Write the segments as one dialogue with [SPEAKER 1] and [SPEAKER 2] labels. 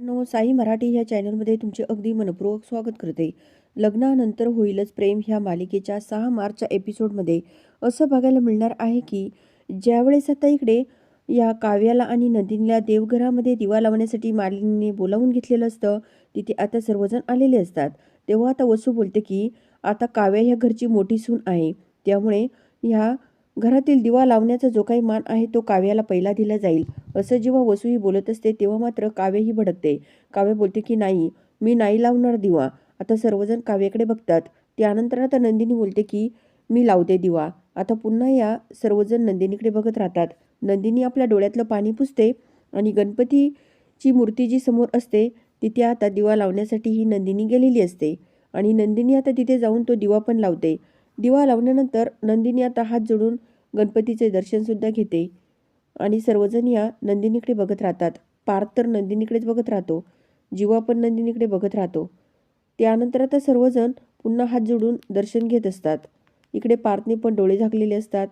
[SPEAKER 1] No Sai Marathi ह्या चॅनलमध्ये तुमचे अगदी मनपूर्वक स्वागत करते. लग्नानंतर होईलच प्रेम ह्या मालिकेच्या सहा मार्चच्या एपिसोडमध्ये. असं बघायला मिळणार आहे की ज्यावेळेस आता इकडे या काव्याला आणि नंदिनीला देवघरामध्ये दिवा लावण्यासाठी मालिनीने बोलावून घेतलेलं असतं तिथे आता सर्वजण आलेले असतात. तेव्हा आता वसू बोलते की आता काव्या ह्या घरची मोठी सून आहे. त्यामुळे ह्या घरातील दिवा लावण्याचा जो काही मान आहे तो काव्याला पहिला दिला जाईल. असं जेव्हा वसूही बोलत असते तेव्हा मात्र काव्यही भडकते. काव्य बोलते की नाही मी नाही लावणार दिवा. आता सर्वजण काव्याकडे बघतात. त्यानंतर आता नंदिनी बोलते की मी लावते दिवा. आता पुन्हा या सर्वजण नंदिनीकडे बघत राहतात. नंदिनी आपल्या डोळ्यातलं पाणी पुसते आणि गणपतीची मूर्ती जी समोर असते तिथे आता दिवा लावण्यासाठी ही नंदिनी गेलेली असते. आणि नंदिनी आता तिथे जाऊन तो दिवा पण लावते. दिवा लावल्यानंतर नंदिनी आता हात जोडून गणपतीचे दर्शनसुद्धा घेते. आणि सर्वजण या नंदिनीकडे बघत राहतात. पार्थ तर नंदिनीकडेच बघत राहतो. जीवा पण नंदिनीकडे बघत राहतो. त्यानंतर आता सर्वजण पुन्हा हात जोडून दर्शन घेत असतात. इकडे पार्थने पण डोळे झाकलेले असतात.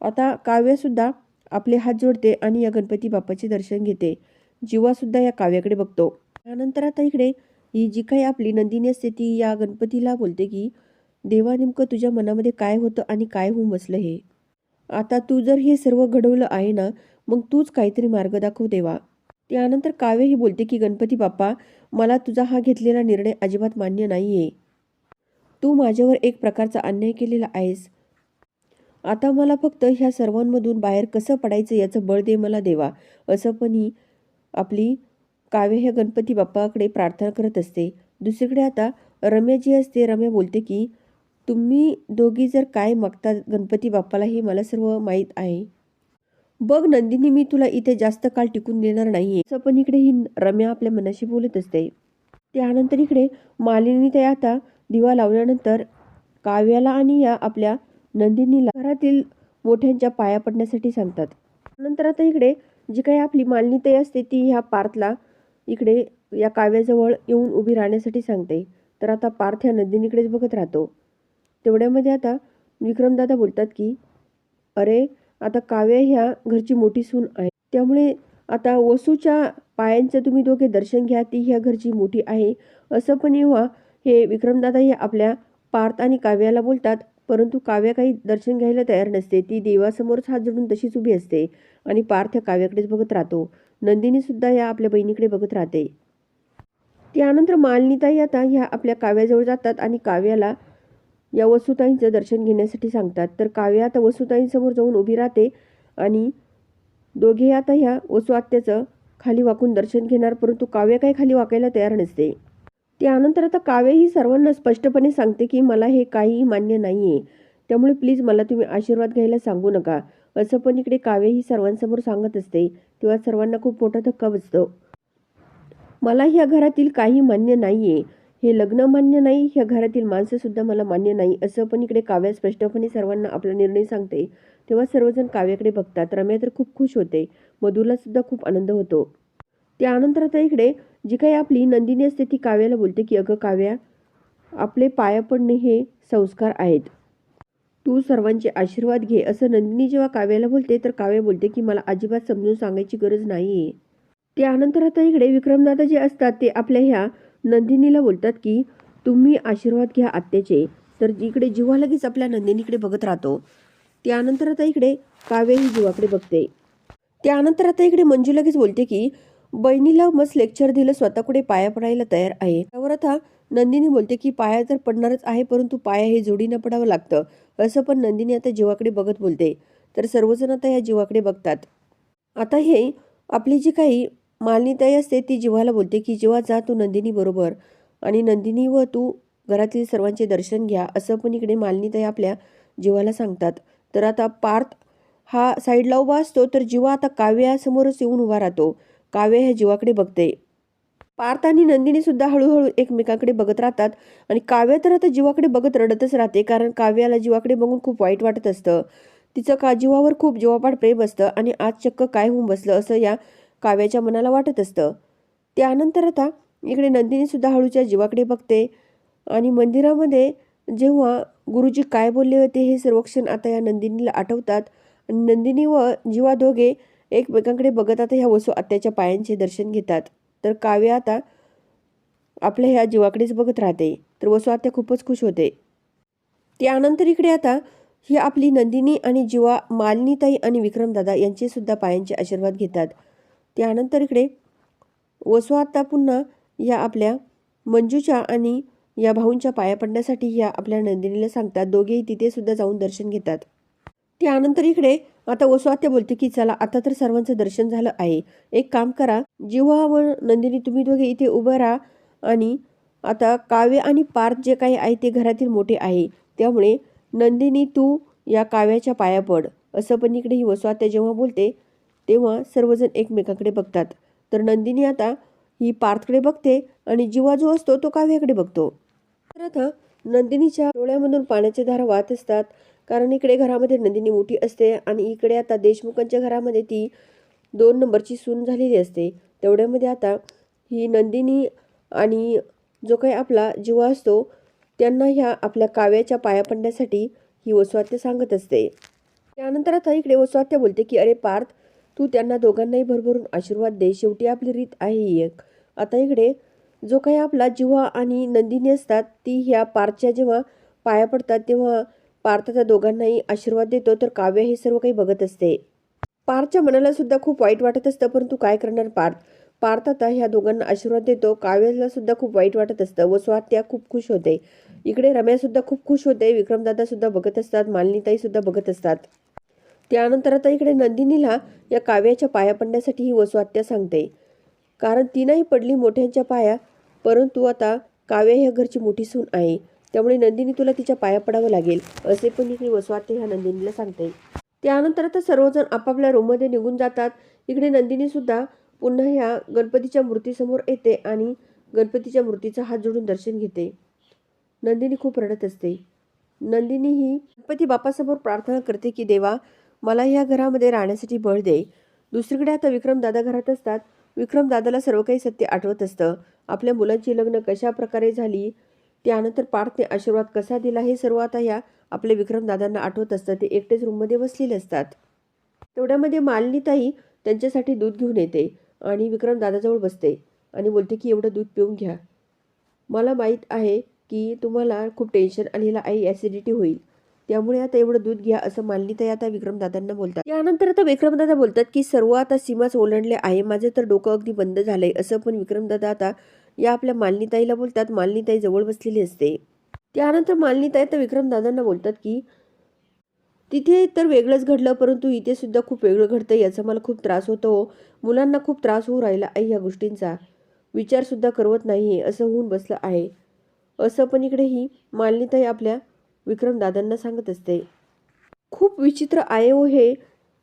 [SPEAKER 1] आता काव्यसुद्धा आपले हात जोडते आणि या गणपती बाप्पाचे दर्शन घेते. जीवासुद्धा या काव्याकडे बघतो. त्यानंतर आता इकडे ही जी काही आपली नंदिनी असते ती या गणपतीला बोलते की देवा नेमकं तुझ्या मनामध्ये काय होतं आणि काय होऊन बसलं हे? आता तू जर हे सर्व घडवलं आहे ना मग तूच काहीतरी मार्ग दाखव देवा. त्यानंतर काव्य ही बोलते की गणपती बाप्पा मला तुझा हा घेतलेला निर्णय अजिबात मान्य नाही आहे तू माझ्यावर एक प्रकारचा अन्याय केलेला आहेस. आता मला फक्त ह्या सर्वांमधून बाहेर कसं पडायचं याचं बळ दे मला देवा. असं पण ही आपली काव्य ह्या गणपती बाप्पाकडे प्रार्थना करत असते. दुसरीकडे आता रम्या जी असते रम्या बोलते की तुम्ही दोघी जर काय मागता गणपती बाप्पाला हे मला सर्व माहीत आहे. बघ नंदिनी मी तुला इथे जास्त काळ टिकून देणार नाहीये. असं पण इकडे ही रम्या आपल्या मनाशी बोलत असते. त्यानंतर इकडे मालिनी ते आता दिवा लावल्यानंतर काव्याला आणि या आपल्या नंदिनीला घरातील मोठ्यांच्या पाया पडण्यासाठी सांगतात. नंतर आता इकडे जी काही आपली मालिनी ते असते ती ह्या पार्थला इकडे या काव्याजवळ येऊन उभी राहण्यासाठी सांगते. तर आता पार्थ ह्या नंदिनीकडेच बघत राहतो. तेवढ्यामध्ये आता विक्रमदादा बोलतात की अरे आता काव्य ह्या घरची मोठी सून आहे. त्यामुळे आता वसूच्या पायांचं तुम्ही दोघे दर्शन घ्या. ती ह्या घरची मोठी आहे. असं पण येव्हा हे विक्रमदादा हे आपल्या पार्थ आणि काव्याला बोलतात. परंतु काव्या काही दर्शन घ्यायला तयार नसते. ती देवासमोरच हात जोडून तशीच उभी असते आणि पार्थ ह्या काव्याकडेच बघत राहतो. नंदिनी सुद्धा या आपल्या बहिणीकडे बघत राहते. त्यानंतर मालिनीताई आता ह्या आपल्या काव्याजवळ जातात आणि काव्याला या वसुताईंचं दर्शन घेण्यासाठी सांगतात. तर काव्य आता वसुताईंसमोर जाऊन उभी राहते आणि दोघे आता ह्या वसुआत्याचं खाली वाकून दर्शन घेणार परंतु काव्य काही खाली वाकायला तयार नसते. त्यानंतर आता काव्य ही सर्वांना स्पष्टपणे सांगते की मला हे काहीही मान्य नाही आहे त्यामुळे प्लीज मला तुम्ही आशीर्वाद घ्यायला सांगू नका. असं पण इकडे काव्य ही सर्वांसमोर सांगत असते. तेव्हा सर्वांना खूप मोठा धक्का बसतो. मला ह्या घरातील काही मान्य नाही आहे हे लग्न मान्य नाही ह्या घरातील माणसंसुद्धा मला मान्य नाही असं पण इकडे काव्य स्पष्टपणे सर्वांना आपला निर्णय सांगते. तेव्हा सर्वजण काव्याकडे बघतात. रम्या तर खूप खुश होते. मधुला सुद्धा खूप आनंद होतो. त्यानंतर आता इकडे जी काही आपली नंदिनी असते ती काव्याला बोलते की अगं काव्या आपले पाया पडणे हे संस्कार आहेत. तू सर्वांचे आशीर्वाद घे. असं नंदिनी जेव्हा काव्याला बोलते तर काव्य बोलते की मला अजिबात समजून सांगायची गरज नाही आहे त्यानंतर आता इकडे विक्रमदादा जे असतात ते आपल्या ह्या नंदिनीला बोलतात की तुम्ही आशीर्वाद घ्या आत्याचे. तर इकडे जीवा लगेच आपल्या नंदिनीकडे बघत राहतो. त्यानंतर आता इकडे काव्य ही जीवाकडे बघते. त्यानंतर आता इकडे मंजू लगेच बोलते की बहिणीला मस्त लेक्चर दिलं स्वतःकडे पाया पडायला तयार आहे. त्यावर आता नंदिनी बोलते की पाया तर पडणारच आहे परंतु पाया हे जोडीनं पडावं लागतं. असं पण नंदिनी आता जीवाकडे बघत बोलते. तर सर्वजण आता या जीवाकडे बघतात. आता हे आपली जी काही मालिनीताई असते ती जीवाला बोलते की जेव्हा जा तू नंदिनीबरोबर आणि नंदिनी व तू घरातील सर्वांचे दर्शन घ्या असं पण इकडे मालिनीताई आपल्या जीवाला सांगतात. तर आता पार्थ हा साईडला उभा असतो तर जीवा आता काव्यासमोरच येऊन उभा राहतो. काव्य हे जीवाकडे बघते. पार्थ आणि नंदिनी सुद्धा हळूहळू एकमेकांकडे बघत राहतात आणि काव्य तर आता जीवाकडे बघत रडतच राहते कारण काव्याला जीवाकडे बघून खूप वाईट वाटत असतं. तिचं का जीवावर खूप जीवापाड प्रेम असतं आणि आज चक्क काय होऊन बसलं असं या काव्याच्या मनाला वाटत असतं. त्यानंतर आता इकडे नंदिनीसुद्धा हळूच्या जीवाकडे बघते आणि मंदिरामध्ये जेव्हा गुरुजी काय बोलले होते हे सर्व क्षण आता या नंदिनीला आठवतात. आणि नंदिनी व जीवा दोघे एकमेकांकडे बघत आता ह्या वसू आत्याच्या पायांचे दर्शन घेतात. तर काव्य आता आपल्या ह्या जीवाकडेच बघत राहते. तर वसू आत्या खूपच खुश होते. त्यानंतर इकडे आता ही आपली नंदिनी आणि जीवा मालिनीताई आणि विक्रमदादा यांचे सुद्धा पायांचे आशीर्वाद घेतात. त्यानंतर इकडे वसू आत्ता पुन्हा या आपल्या मंजूच्या आणि या भाऊंच्या पाया पडण्यासाठी या आपल्या नंदिनीला सांगतात. दोघेही तिथे सुद्धा जाऊन दर्शन घेतात. त्यानंतर इकडे आता वसुआत्या बोलते की चला आता तर सर्वांचं दर्शन झालं आहे. एक काम करा जिव्हा व नंदिनी तुम्ही दोघे इथे उभं राहा आणि आता काव्य आणि पार्थ जे काही आहे ते घरातील मोठे आहे. त्यामुळे नंदिनी तू या काव्याच्या पाया पड. असं पण इकडे ही वसुआत्या जेव्हा बोलते तेव्हा सर्वजण एकमेकाकडे बघतात. तर नंदिनी आता ही पार्थकडे बघते आणि जीवा जो असतो तो काव्याकडे बघतो. तर आता नंदिनीच्या डोळ्यामधून पाण्याच्या धारा वाहत असतात. कारण इकडे घरामध्ये नंदिनी मोठी असते आणि इकडे आता देशमुखांच्या घरामध्ये ती दोन नंबरची सून झालेली असते. तेवढ्यामध्ये आता ही नंदिनी आणि जो काही आपला जीवा असतो त्यांना ह्या आपल्या काव्याच्या पाया पडण्यासाठी ही वस्वात्य सांगत असते. त्यानंतर आता इकडे वसुवात्य बोलते की अरे पार्थ तू त्यांना दोघांनाही भरभरून आशीर्वाद दे. शेवटी आपली रीत आहे एक. आता इकडे जो काही आपला जिव्हा आणि नंदिनी असतात ती ह्या पार्थच्या जेव्हा पाया पडतात तेव्हा पार्थ त्या दोघांनाही आशीर्वाद देतो. तर काव्य हे सर्व काही बघत असते. पार्थच्या मनाला सुद्धा खूप वाईट वाटत असतं परंतु काय करणार पार्थ पार्थ आता ह्या दोघांना आशीर्वाद देतो. काव्याला सुद्धा खूप वाईट वाटत असतं. व स्वात्या खूप खुश होते. इकडे रम्या सुद्धा खूप खुश होते. विक्रमदादा सुद्धा बघत असतात. मालिनीताई सुद्धा बघत असतात. त्यानंतर आता इकडे नंदिनीला या काव्याच्या पाया पडण्यासाठी ही वसुआत्या सांगते. कारण ती नाही पडली मोठ्यांच्या पाया परंतु आता काव्य ह्या घरची मोठी सून आहे. त्यामुळे नंदिनी तुला तिच्या पाया पडावं लागेल असे पण इकडे वसुआत्या ह्या नंदिनीला सांगते. त्यानंतर आता सर्वजण आपापल्या रूममध्ये निघून जातात. इकडे नंदिनीसुद्धा पुन्हा ह्या गणपतीच्या मूर्तीसमोर येते आणि गणपतीच्या मूर्तीचा हात जोडून दर्शन घेते. नंदिनी खूप रडत असते. नंदिनी ही गणपती बाप्पासमोर प्रार्थना करते की देवा मला ह्या घरामध्ये राहण्यासाठी बळ दे. दुसरीकडे आता विक्रमदादा घरात असतात. विक्रमदादाला सर्व काही सत्य आठवत असतं. आपल्या मुलांची लग्न कशा प्रकारे झाली त्यानंतर पार्थने आशीर्वाद कसा दिला हे सर्व आता ह्या आपल्या विक्रमदादांना आठवत असतं. ते एकटेच रूममध्ये बसलेले असतात. तेवढ्यामध्ये मालिनीताई त्यांच्यासाठी दूध घेऊन येते आणि विक्रम दादाजवळ बसते आणि बोलते की एवढं दूध पिऊन घ्या. मला माहीत आहे की तुम्हाला खूप टेन्शन आलेलं आहे ॲसिडिटी होईल. त्यामुळे आता एवढं दूध घ्या असं मालिनीताई आता विक्रमदादांना बोलतात. त्यानंतर आता विक्रमदादा बोलतात की सर्व आता सीमाच ओलांडले आहे माझं तर डोकं अगदी बंद झालंय असं पण विक्रमदादा आता या आपल्या मालिनीताईला बोलतात. मालिनीताई जवळ बसलेली असते. त्यानंतर मालिनीताई आता विक्रमदादांना बोलतात की तिथे तर वेगळंच घडलं परंतु इथे सुद्धा खूप वेगळं घडतं याचा मला खूप त्रास होतो. मुलांना खूप त्रास होऊ राहिला आहे या गोष्टींचा. विचारसुद्धा करवत नाही असं होऊन बसलं आहे. असं पण इकडेही मालिनीताई आपल्या विक्रमदादांना सांगत असते. खूप विचित्र आहे ओ हे.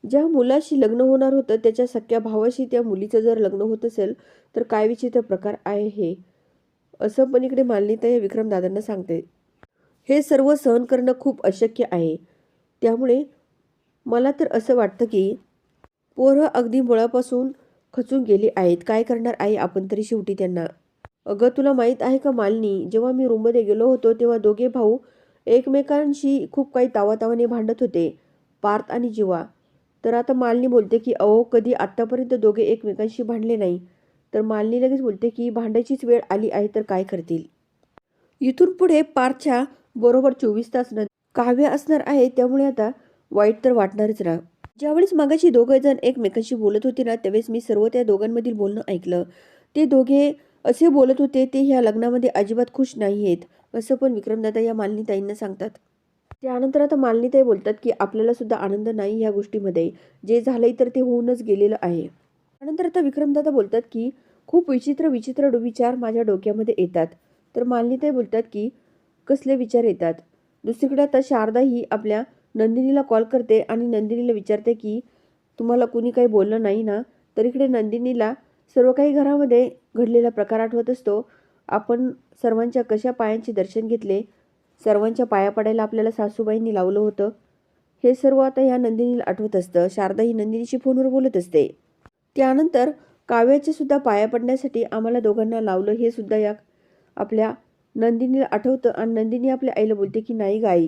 [SPEAKER 1] ज्या मुलाशी लग्न होणार होतं त्याच्या सख्या भावाशी त्या मुलीचं जर लग्न होत असेल तर काय विचित्र प्रकार आहे हे? असं पण इकडे मालिनीताई विक्रमदादांना सांगते. हे सर्व सहन करणं खूप अशक्य आहे. त्यामुळे मला तर असं वाटतं की पोरं अगदी मुळापासून खचून गेली आहेत. काय करणार आहे आपण तरी शेवटी त्यांना? अगं तुला माहीत आहे का मालिनी जेव्हा मी रूममध्ये गेलो होतो तेव्हा दोघे भाऊ एकमेकांशी खूप काही तावातावाने भांडत होते. पार्थ आणि जीवा. तर आता मालिनी बोलते की अहो कधी आत्तापर्यंत दोघे एकमेकांशी भांडले नाही. तर मालिनी लगेच बोलते की भांडायचीच वेळ आली आहे तर काय करतील? इथून पुढे पार्थच्या बरोबर चोवीस तास न काव्य असणार आहे त्यामुळे आता वाईट तर वाटणारच ना. ज्यावेळेस मागाशी दोघे जण एकमेकांशी बोलत होते ना त्यावेळेस मी सर्व त्या दोघांमधील बोलणं ऐकलं. ते दोघे असे बोलत होते ते ह्या लग्नामध्ये अजिबात खुश नाही आहेत असं पण विक्रमदादा या मालिनीताईंना सांगतात. त्यानंतर आता मालिनीताई बोलतात की आपल्याला सुद्धा आनंद नाही ह्या गोष्टीमध्ये. जे झालंय तर ते होऊनच गेलेलं आहे. त्यानंतर आता विक्रमदादा बोलतात की खूप विचित्र विचित्र विचार माझ्या डोक्यामध्ये येतात. तर मालिनीताई बोलतात की कसले विचार येतात? दुसरीकडे आता शारदा ही आपल्या नंदिनीला कॉल करते आणि नंदिनीला विचारते की तुम्हाला कुणी काही बोललं नाही ना? तर इकडे नंदिनीला सर्व काही घरामध्ये घडलेला प्रकार आठवत असतो. आपण सर्वांच्या कशा पायांचे दर्शन घेतले? सर्वांच्या पाया पडायला आपल्याला सासूबाईंनी लावलं होतं. हे सर्व आता ह्या नंदिनीला आठवत असतं. शारदा ही नंदिनीशी फोनवर बोलत असते. त्यानंतर काव्याचे सुद्धा पाया पडण्यासाठी आम्हाला दोघांना लावलं हे सुद्धा या आपल्या नंदिनीला आठवतं आणि नंदिनी आपल्या आईला बोलते की नाही गाई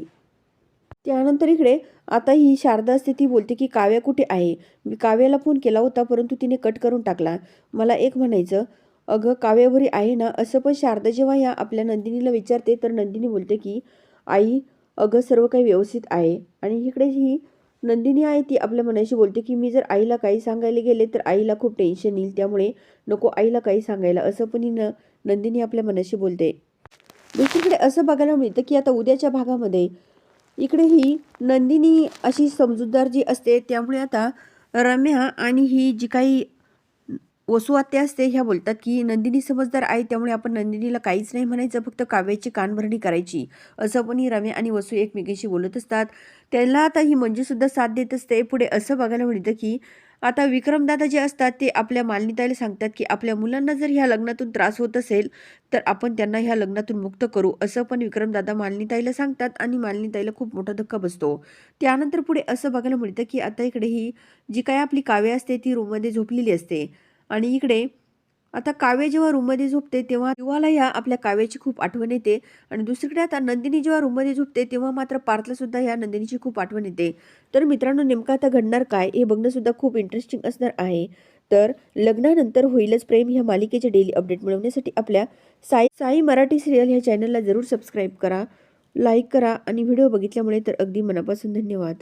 [SPEAKER 1] त्यानंतर इकडे आता ही शारदा असते ती बोलते की काव्या कुठे आहे? मी काव्याला फोन केला होता परंतु तिने कट करून टाकला. मला एक म्हणायचं अगं काव्याभरी आहे ना? असं पण शारदा जेव्हा या आपल्या नंदिनीला विचारते तर नंदिनी बोलते की आई अगं सर्व काही व्यवस्थित आहे. आणि इकडे ही नंदिनी आहे ती आपल्या मनाशी बोलते की मी जर आईला काही सांगायला गेले तर आईला खूप टेन्शन येईल त्यामुळे नको आईला काही सांगायला. असं पण ही न नंदिनी आपल्या मनाशी बोलते. दुसरीकडे असं बघायला मिळतं की आता उद्याच्या भागामध्ये इकडे ही नंदिनी अशी समजूतदार जी असते त्यामुळे आता रम्या आणि ही जी काही वसू आत्या असते ह्या बोलतात की नंदिनी समजदार आहे त्यामुळे आपण नंदिनीला काहीच नाही म्हणायचं फक्त काव्याची कानभरणी करायची. असं पण ही रम्या आणि वसू एकमेकीशी बोलत असतात. त्याला आता ही मंजूसुद्धा साथ देत असते. पुढे असं बघायला मिळतं की आता विक्रमदादा जे असतात ते आपल्या मालनीताईला सांगतात की आपल्या मुलांना जर ह्या लग्नातून त्रास होत असेल तर आपण त्यांना ह्या लग्नातून मुक्त करू. असं पण विक्रमदादा मालनीताईला सांगतात आणि मालनीताईला खूप मोठा धक्का बसतो. त्यानंतर पुढे असं बघायला मिळतं की आता इकडे ही जी काय आपली काव्य असते ती रूममध्ये झोपलेली असते. आणि इकडे आता काव्य जेव्हा रूममध्ये झोपते तेव्हा युवाला या आपल्या काव्याची खूप आठवण येते. आणि दुसरीकडे आता नंदिनी जेव्हा रूममध्ये झोपते तेव्हा मात्र पार्थलासुद्धा या नंदिनीची खूप आठवण येते. तर मित्रांनो नेमकं आता घडणार काय हे बघणंसुद्धा खूप इंटरेस्टिंग असणार आहे. तर लग्नानंतर होईलच प्रेम ह्या मालिकेचे डेली अपडेट मिळवण्यासाठी आपल्या साई साई मराठी सिरियल ह्या चॅनलला जरूर सबस्क्राईब करा लाईक करा आणि व्हिडिओ बघितल्यामुळे तर अगदी मनापासून धन्यवाद.